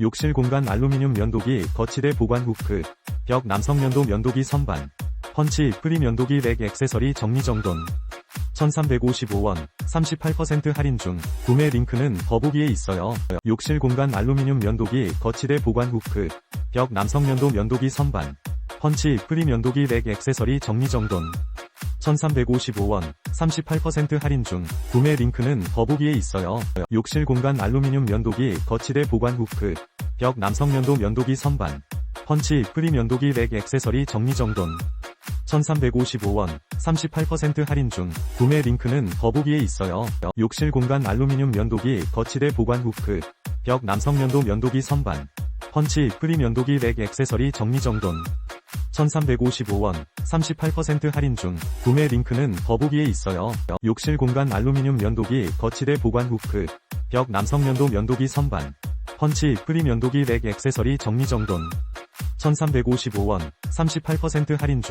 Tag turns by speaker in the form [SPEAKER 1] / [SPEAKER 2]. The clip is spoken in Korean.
[SPEAKER 1] 욕실 공간 알루미늄 면도기 거치대 보관 후크, 벽 남성 면도 면도기 선반, 펀치 프리 면도기 렉 액세서리 정리정돈. 1355원, 38% 할인 중, 구매 링크는 더보기에 있어요. 욕실 공간 알루미늄 면도기 거치대 보관 후크, 벽 남성 면도 면도기 선반, 펀치 프리 면도기 렉 액세서리 정리정돈. 1355원, 38% 할인 중, 구매 링크는 더보기에 있어요. 욕실 공간 알루미늄 면도기 거치대 보관 후크, 벽 남성 면도 면도기 선반, 펀치 프리 면도기 렉 액세서리 정리정돈. 1355원, 38% 할인 중, 구매 링크는 더보기에 있어요. 욕실 공간 알루미늄 면도기 거치대 보관 후크, 벽 남성 면도 면도기 선반, 펀치 프리 면도기 렉 액세서리 정리정돈. 1355원, 38% 할인 중, 구매 링크는 더보기에 있어요. 욕실 공간 알루미늄 면도기 거치대 보관 후크, 벽 남성 면도 면도기 선반, 펀치 프리 면도기 렉 액세서리 정리정돈. 1355원, 38% 할인 중,